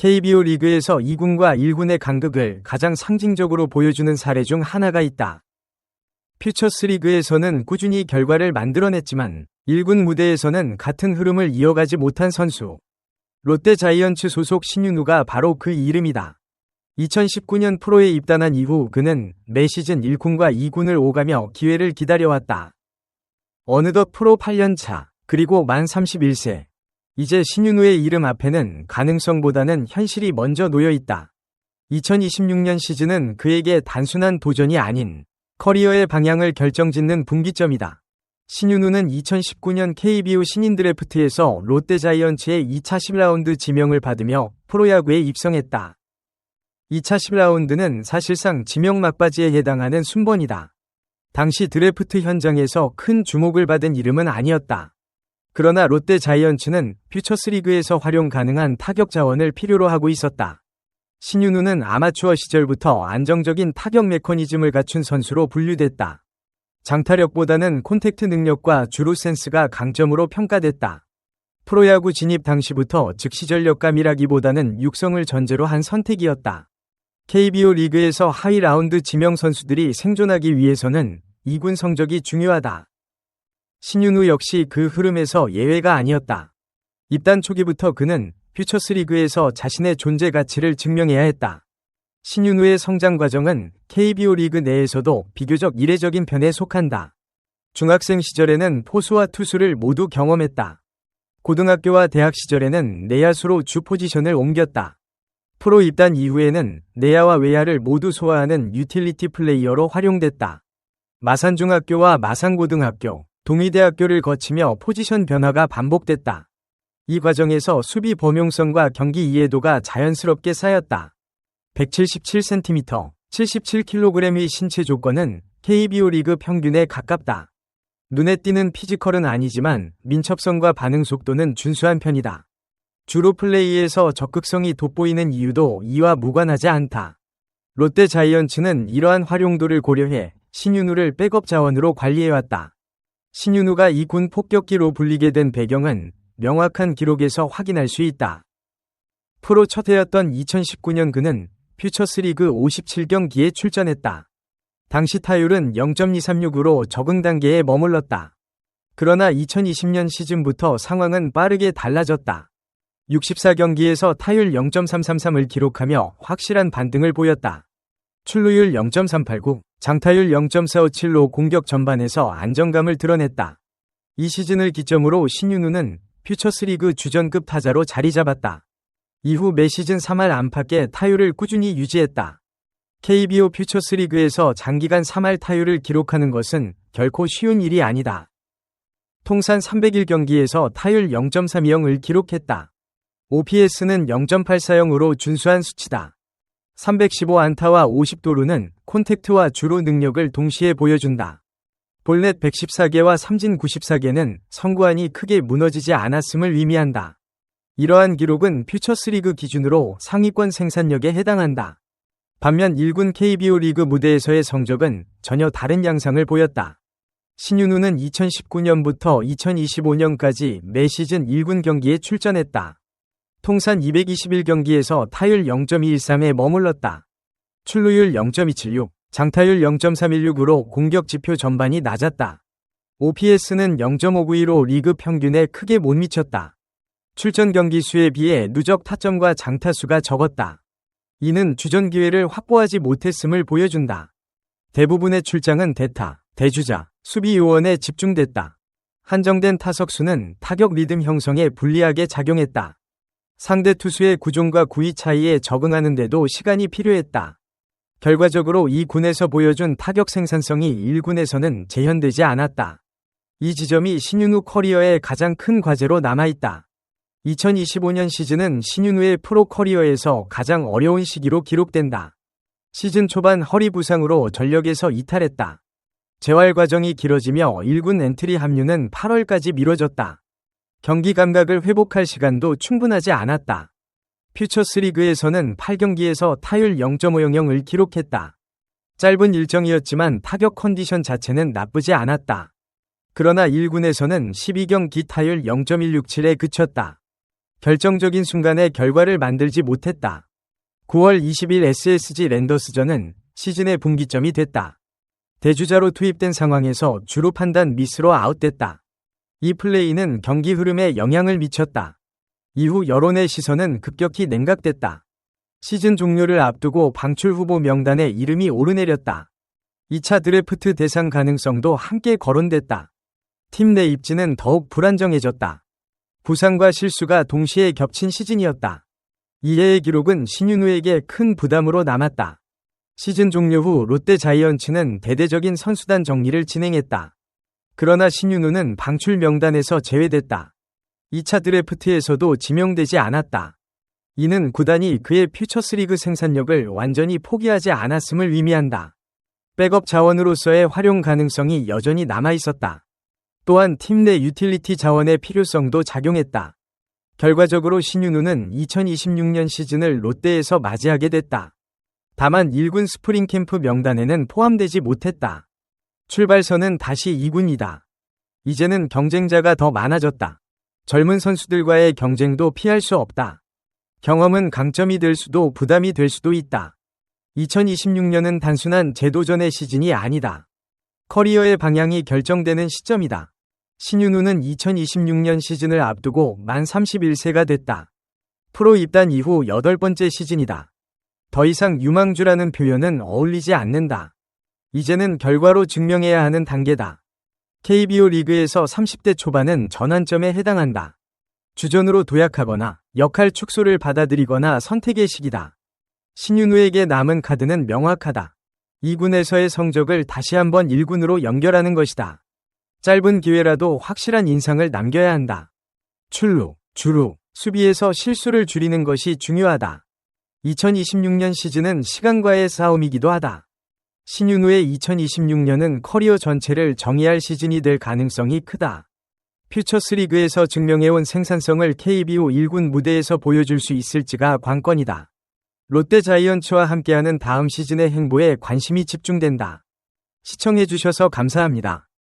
KBO 리그에서 2군과 1군의 간극을 가장 상징적으로 보여주는 사례 중 하나가 있다. 퓨처스 리그에서는 꾸준히 결과를 만들어냈지만 1군 무대에서는 같은 흐름을 이어가지 못한 선수. 롯데 자이언츠 소속 신윤우가 바로 그 이름이다. 2019년 프로에 입단한 이후 그는 매 시즌 1군과 2군을 오가며 기회를 기다려왔다. 어느덧 프로 8년차, 그리고 만 31세. 이제 신윤우의 이름 앞에는 가능성보다는 현실이 먼저 놓여 있다. 2026년 시즌은 그에게 단순한 도전이 아닌 커리어의 방향을 결정짓는 분기점이다. 신윤우는 2019년 KBO 신인 드래프트에서 롯데 자이언츠의 2차 10라운드 지명을 받으며 프로야구에 입성했다. 2차 10라운드는 사실상 지명 막바지에 해당하는 순번이다. 당시 드래프트 현장에서 큰 주목을 받은 이름은 아니었다. 그러나 롯데 자이언츠는 퓨처스리그에서 활용 가능한 타격 자원을 필요로 하고 있었다. 신윤우는 아마추어 시절부터 안정적인 타격 메커니즘을 갖춘 선수로 분류됐다. 장타력보다는 콘택트 능력과 주로 센스가 강점으로 평가됐다. 프로야구 진입 당시부터 즉시 전력감이라기보다는 육성을 전제로 한 선택이었다. KBO 리그에서 하이 라운드 지명 선수들이 생존하기 위해서는 2군 성적이 중요하다. 신윤우 역시 그 흐름에서 예외가 아니었다. 입단 초기부터 그는 퓨처스 리그에서 자신의 존재 가치를 증명해야 했다. 신윤우의 성장 과정은 KBO 리그 내에서도 비교적 이례적인 편에 속한다. 중학생 시절에는 포수와 투수를 모두 경험했다. 고등학교와 대학 시절에는 내야수로 주 포지션을 옮겼다. 프로 입단 이후에는 내야와 외야를 모두 소화하는 유틸리티 플레이어로 활용됐다. 마산중학교와 마산고등학교, 동의대학교를 거치며 포지션 변화가 반복됐다. 이 과정에서 수비 범용성과 경기 이해도가 자연스럽게 쌓였다. 177cm, 77kg의 신체 조건은 KBO 리그 평균에 가깝다. 눈에 띄는 피지컬은 아니지만 민첩성과 반응 속도는 준수한 편이다. 주로 플레이에서 적극성이 돋보이는 이유도 이와 무관하지 않다. 롯데 자이언츠는 이러한 활용도를 고려해 신윤우를 백업 자원으로 관리해왔다. 신윤우가 이군 폭격기로 불리게 된 배경은 명확한 기록에서 확인할 수 있다. 프로 첫 해였던 2019년 그는 퓨처스리그 57경기에 출전했다. 당시 타율은 0.236으로 적응 단계에 머물렀다. 그러나 2020년 시즌부터 상황은 빠르게 달라졌다. 64경기에서 타율 0.333을 기록하며 확실한 반등을 보였다. 출루율 0.389, 장타율 0.457로 공격 전반에서 안정감을 드러냈다. 이 시즌을 기점으로 신윤우는 퓨처스리그 주전급 타자로 자리 잡았다. 이후 매 시즌 3할 안팎의 타율을 꾸준히 유지했다. KBO 퓨처스리그에서 장기간 3할 타율을 기록하는 것은 결코 쉬운 일이 아니다. 통산 301경기에서 타율 0.32을 기록했다. OPS는 0.840으로 준수한 수치다. 315안타와 50도루는 콘택트와 주로 능력을 동시에 보여준다. 볼넷 114개와 삼진 94개는 선구안이 크게 무너지지 않았음을 의미한다. 이러한 기록은 퓨처스리그 기준으로 상위권 생산력에 해당한다. 반면 1군 KBO 리그 무대에서의 성적은 전혀 다른 양상을 보였다. 신윤우는 2019년부터 2025년까지 매 시즌 1군 경기에 출전했다. 통산 221경기에서 타율 0.213에 머물렀다. 출루율 0.276, 장타율 0.316으로 공격 지표 전반이 낮았다. OPS는 0.592로 리그 평균에 크게 못 미쳤다. 출전 경기 수에 비해 누적 타점과 장타수가 적었다. 이는 주전 기회를 확보하지 못했음을 보여준다. 대부분의 출장은 대타, 대주자, 수비 요원에 집중됐다. 한정된 타석수는 타격 리듬 형성에 불리하게 작용했다. 상대 투수의 구종과 구위 차이에 적응하는데도 시간이 필요했다. 결과적으로 이 군에서 보여준 타격 생산성이 1군에서는 재현되지 않았다. 이 지점이 신윤우 커리어의 가장 큰 과제로 남아있다. 2025년 시즌은 신윤우의 프로 커리어에서 가장 어려운 시기로 기록된다. 시즌 초반 허리 부상으로 전력에서 이탈했다. 재활 과정이 길어지며 1군 엔트리 합류는 8월까지 미뤄졌다. 경기 감각을 회복할 시간도 충분하지 않았다. 퓨처스 리그에서는 8경기에서 타율 0.500을 기록했다. 짧은 일정이었지만 타격 컨디션 자체는 나쁘지 않았다. 그러나 1군에서는 12경기 타율 0.167에 그쳤다. 결정적인 순간에 결과를 만들지 못했다. 9월 20일 SSG 랜더스전은 시즌의 분기점이 됐다. 대주자로 투입된 상황에서 주로 판단 미스로 아웃됐다. 이 플레이는 경기 흐름에 영향을 미쳤다. 이후 여론의 시선은 급격히 냉각됐다. 시즌 종료를 앞두고 방출 후보 명단에 이름이 오르내렸다. 2차 드래프트 대상 가능성도 함께 거론됐다. 팀 내 입지는 더욱 불안정해졌다. 부상과 실수가 동시에 겹친 시즌이었다. 이해의 기록은 신윤우에게 큰 부담으로 남았다. 시즌 종료 후 롯데 자이언츠는 대대적인 선수단 정리를 진행했다. 그러나 신윤우는 방출 명단에서 제외됐다. 2차 드래프트에서도 지명되지 않았다. 이는 구단이 그의 퓨처스리그 생산력을 완전히 포기하지 않았음을 의미한다. 백업 자원으로서의 활용 가능성이 여전히 남아 있었다. 또한 팀 내 유틸리티 자원의 필요성도 작용했다. 결과적으로 신윤우는 2026년 시즌을 롯데에서 맞이하게 됐다. 다만 1군 스프링 캠프 명단에는 포함되지 못했다. 출발선은 다시 2군이다. 이제는 경쟁자가 더 많아졌다. 젊은 선수들과의 경쟁도 피할 수 없다. 경험은 강점이 될 수도 부담이 될 수도 있다. 2026년은 단순한 재도전의 시즌이 아니다. 커리어의 방향이 결정되는 시점이다. 신윤우는 2026년 시즌을 앞두고 만 31세가 됐다. 프로 입단 이후 여덟 번째 시즌이다. 더 이상 유망주라는 표현은 어울리지 않는다. 이제는 결과로 증명해야 하는 단계다. KBO 리그에서 30대 초반은 전환점에 해당한다. 주전으로 도약하거나 역할 축소를 받아들이거나 선택의 시기다. 신윤우에게 남은 카드는 명확하다. 2군에서의 성적을 다시 한번 1군으로 연결하는 것이다. 짧은 기회라도 확실한 인상을 남겨야 한다. 출루, 주루, 수비에서 실수를 줄이는 것이 중요하다. 2026년 시즌은 시간과의 싸움이기도 하다. 신윤우의 2026년은 커리어 전체를 정의할 시즌이 될 가능성이 크다. 퓨처스리그에서 증명해온 생산성을 KBO 1군 무대에서 보여줄 수 있을지가 관건이다. 롯데 자이언츠와 함께하는 다음 시즌의 행보에 관심이 집중된다. 시청해주셔서 감사합니다.